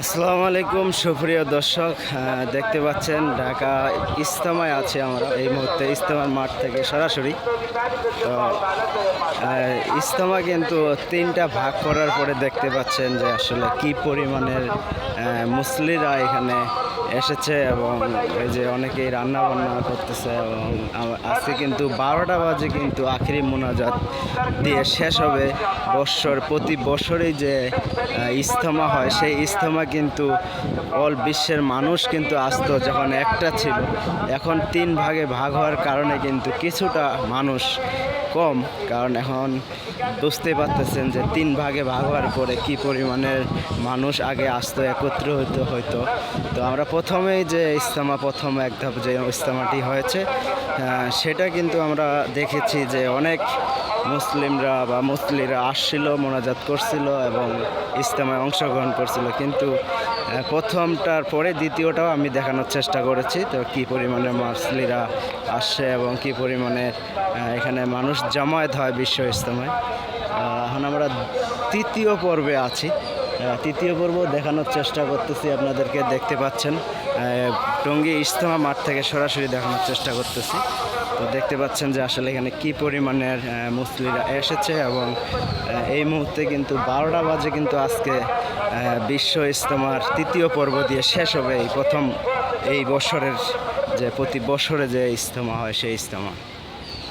আসসালামু আলাইকুম, সুপ্রিয় দর্শক। দেখতে পাচ্ছেন, ঢাকা ইস্তামায় আছে আমরা। এই মুহূর্তে ইস্তামার মাঠ থেকে সরাসরি। তো ইস্তামা কিন্তু তিনটা ভাগ করার পরে দেখতে পাচ্ছেন যে আসলে কি পরিমাণের মুসলিরা এখানে এসেছে এবং এই যে অনেকেই রান্না বান্না করতেছে এবং আজকে কিন্তু বারোটা বাজে কিন্তু আখেরি মোনাজাত দিয়ে শেষ হবে। বৎসর, প্রতি বছরেই যে ইস্তমা হয়, সেই ইস্তমা কিন্তু অল বিশ্বের মানুষ কিন্তু আসতো যখন একটা ছিল, এখন তিন ভাগে ভাগ হওয়ার কারণে কিন্তু কিছুটা মানুষ কম। কারণ এখন বুঝতে পারতেছেন যে, তিন ভাগে ভাগ হওয়ার পরে কি পরিমাণের মানুষ আগে আসতো একত্র হইতো, হয়তো। তো আমরা প্রথমেই যে ইস্তেমা প্রথম এক ধাপ যে ইস্তেমাটি হয়েছে সেটা কিন্তু আমরা দেখেছি যে অনেক মুসলিমরা বা মুসলিরা আসছিল, মোনাজাত করছিল এবং ইস্তেমায় অংশগ্রহণ করছিল। কিন্তু প্রথমটার পরে দ্বিতীয়টাও আমি দেখানোর চেষ্টা করেছি, তো কী পরিমাণে মুসলিরা আসছে এবং কী পরিমাণে এখানে মানুষ জামায়াত হয় বিশ্ব ইস্তেমায় এখন আমরা তৃতীয় পর্বে আছি। তৃতীয় পর্ব দেখানোর চেষ্টা করতেছি আপনাদেরকে, দেখতে পাচ্ছেন। টঙ্গী ইজতেমা মাঠ থেকে সরাসরি দেখানোর চেষ্টা করতেছি। তো দেখতে পাচ্ছেন যে আসলে এখানে কি পরিমাণের মুসলিরা এসেছে এবং এই মুহূর্তে কিন্তু বারোটা বাজে কিন্তু আজকে বিশ্ব ইজতেমার তৃতীয় পর্ব দিয়ে শেষ হবে এই প্রথম এই বছরের যে, প্রতি বছরে যে ইজতেমা হয় সেই ইজতেমা।